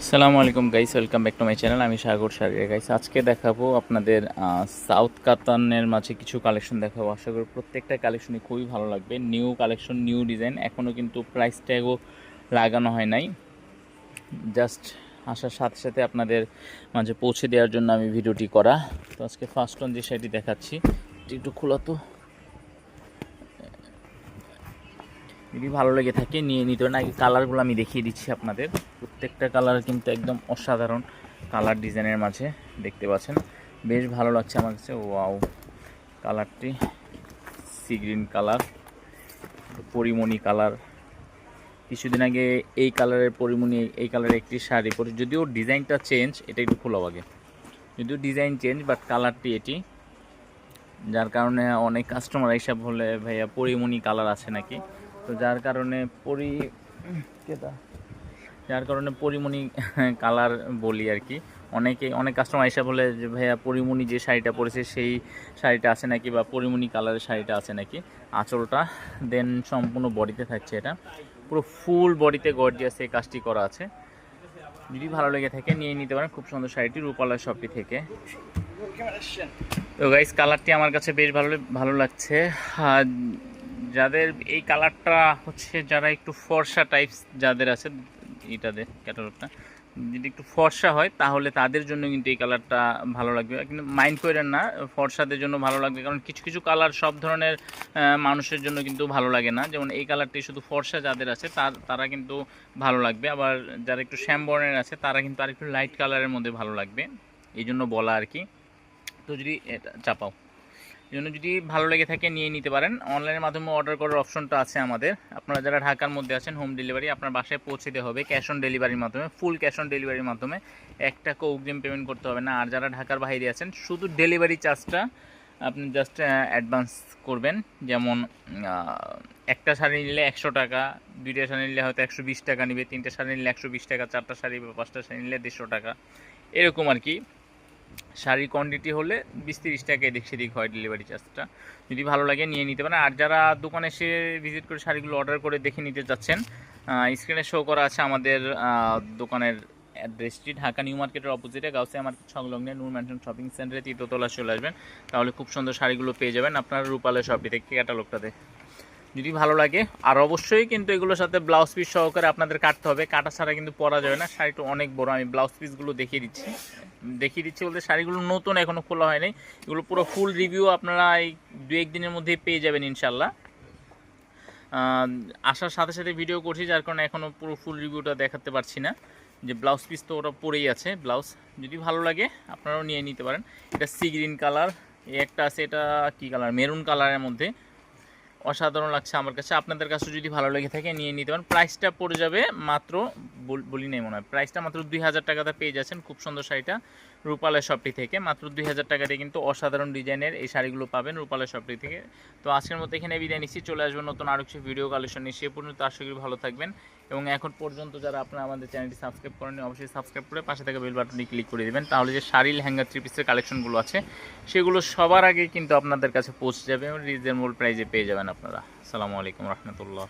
আসসালামু আলাইকুম guys, welcome back to my channel. আমি সাগর সারিয়া। গাইস, আজকে দেখাবো আপনাদের সাউথ কাতানের মাঝে কিছু কালেকশন দেখাবো। আশা করি প্রত্যেকটা কালেকশনই খুবই ভালো লাগবে। New collection, new design. এখনও কিন্তু প্রাইস ট্যাগও লাগানো হয় নাই। জাস্ট আসার সাথে সাথে আপনাদের মাঝে পৌঁছে দেওয়ার জন্য আমি ভিডিওটি করা। তো আজকে ফার্স্ট অন যে শাড়িটি দেখাচ্ছি একটু খোলা তো। যদি ভালো লেগে থাকে, নিয়ে নিতে পারেন। কালারগুলো আমি দেখিয়ে দিচ্ছি আপনাদের। প্রত্যেকটা কালার কিন্তু একদম অসাধারণ কালার ডিজাইনের মাঝে দেখতে পাচ্ছেন। বেশ ভালো লাগছে আমার কাছে। ওয়াও কালারটি sea green colour Porimoni colour কিছুদিন আগে এই কালারের পরিমণি, এই কালারের একটি শাড়ি পরে, যদিও ডিজাইনটা চেঞ্জ এটা একটু খোলা আগে। যদিও ডিজাইন চেঞ্জ বাট কালারটি এটি। যার কারণে অনেক কাস্টমার এইসব হলে ভাইয়া, পরিমণি কালার আছে নাকি? তো যার কারণে পরি, কেটা? যার কারণে পরিমণি কালার বলি আর কি। অনেকে, অনেক কাস্টমার এসে বলে যে, ভাইয়া, পরিমণি যে শাড়িটা পরেছে, সেই শাড়িটা আছে নাকি? বা পরিমণি কালারের শাড়িটা আছে নাকি? আঁচলটা দেন সম্পূর্ণ বডিতে থাকছে এটা। পুরো ফুল বডিতে গর্জিয়াস এই কাজটি করা আছে। যদি ভালো লেগে থাকে, নিয়ে নিতে পারেন। খুব সুন্দর শাড়িটি রূপালয় শপটি থেকে। তো গাইস কালারটি আমার কাছে বেশ ভালো ভালো লাগছে। আর যাদের এই কালারটা হচ্ছে যারা একটু ফর্সা টাইপস যাদের আছে, এটাতে ক্যাটালগটা যদি একটু ফর্সা হয়, তাহলে তাদের জন্য কিন্তু এই কালারটা ভালো লাগবে। কিন্তু মাইন্ড করেন না, ফর্সাদের জন্য ভালো লাগবে, কারণ কিছু কিছু কালার সব ধরনের মানুষের জন্য কিন্তু ভালো লাগে না। যেমন এই কালারটি শুধু ফর্সা যাদের আছে, তার কিন্তু ভালো লাগবে। আবার যারা একটু শ্যাম বর্ণের আছে, তারা কিন্তু আর একটু লাইট কালারের মধ্যে ভালো লাগবে। এই জন্য বলা আর কি। তো যদি এটা চাপাও। জন্য যদি ভালো লেগে থাকে নিয়ে নিতে পারেন। অনলাইনের মাধ্যমে অর্ডার করার অপশনটা আছে আমাদের। আপনারা যারা ঢাকার মধ্যে আছেন হোম ডেলিভারি আপনার বাসায় পৌঁছে হবে ক্যাশ অন ডেলিভারির মাধ্যমে ফুল ক্যাশ অন ডেলিভারির মাধ্যমে। এক টাকা অগ্রিম পেমেন্ট করতে হবে না। আর যারা ঢাকার বাইরে আছেন, শুধু ডেলিভারি চার্জটা আপনি জাস্ট অ্যাডভান্স করবেন। যেমন একটা শাড়ি নিলে একশো টাকা, দুইটা শাড়ি নিলে হয়তো একশো বিশ টাকা নেবে, তিনটা শাড়ি নিলে একশো বিশ টাকা, চারটা শাড়ি বা পাঁচটা শাড়ি নিলে দেড়শো টাকা। এরকম আর কি। শাড়ির কোয়ান্টিটি হলে বিশ তিরিশ টাকা এদিক সেদিক হয় ডেলিভারি চার্জটা যদি ভালো লাগে নিয়ে নিতে পারেন। আর যারা দোকানে এসে ভিজিট করে শাড়িগুলো অর্ডার করে দেখে নিতে যাচ্ছেন স্ক্রিনে শো করা আছে আমাদের দোকানের অ্যাড্রেসটি ঢাকা নিউ মার্কেটের অপোজিটে গাউসিয়া মার্কেট সংলগ্নে নূর ম্যানশন শপিং সেন্টারে তৃতীয়তলা চলে আসবেন। তাহলে খুব সুন্দর শাড়িগুলো পেয়ে যাবেন আপনার রূপালের শপটি থেকে ক্যাটালগটাতে যদি ভালো লাগে, আর অবশ্যই কিন্তু এগুলোর সাথে ব্লাউজ পিস সহকারে আপনাদের কাটতে হবে। কাটা ছাড়া কিন্তু পরা যাবে না। শাড়িটা অনেক বড়। আমি ব্লাউজ পিসগুলো দেখিয়ে দিচ্ছি। দেখিয়ে দিচ্ছি বলতে শাড়িগুলো নতুন এখনও খোলা হয়নি। এগুলো পুরো ফুল রিভিউ আপনারা এই দু একদিনের মধ্যেই পেয়ে যাবেন ইনশাল্লাহ আসার সাথে সাথে ভিডিও করছি, যার কারণে এখনও পুরো ফুল রিভিউটা দেখাতে পারছি না। যে ব্লাউজ পিস তো ওটা পরেই আছে ব্লাউজ যদি ভালো লাগে, আপনারাও নিয়ে নিতে পারেন। এটা সি গ্রিন কালার একটা আছে, এটা কী কালার মেরুন কালারের মধ্যে। অসাধারণ লাগছে আমার কাছে। আপনাদের কাছে যদি ভালো লেগে থাকে, নিয়ে নিতে পারেন। প্রাইসটা পড়ে যাবে মাত্র বল- নাই মনে হয়। প্রাইসটা মাত্র দুই হাজার টাকাতে পেয়ে যাচ্ছেন খুব সুন্দর শাড়িটা রূপালয় শপটি থেকে। মাত্র দুই হাজার টাকা দিয়ে কিন্তু অসাধারণ ডিজাইনের এই শাড়িগুলো পাবেন রূপালয় শপটি থেকে। তো আজকের মতো এখানে বিদায় নিচ্ছি, চলে আসব নতুন আরও কিছু ভিডিও কালেকশন নিয়ে। সে পর্যন্ত আশা করি ভালো থাকবেন এবং এখন পর্যন্ত যারা আপনারা আমাদের চ্যানেলটি সাবস্ক্রাইব করেন অবশ্যই সাবস্ক্রাইব করে পাশে থাকা বেল বাটনটি ক্লিক করে দেবেন। তাহলে যে শাড়ি লেহেঙ্গা থ্রি পিসের কালেকশনগুলো আছে, সেগুলো সবার আগে কিন্তু আপনাদের কাছে পৌঁছে যাবে এবং রিজনেবল প্রাইজে পেয়ে যাবেন আপনারা। আসসালামু আলাইকুম রহমতুল্লাহ।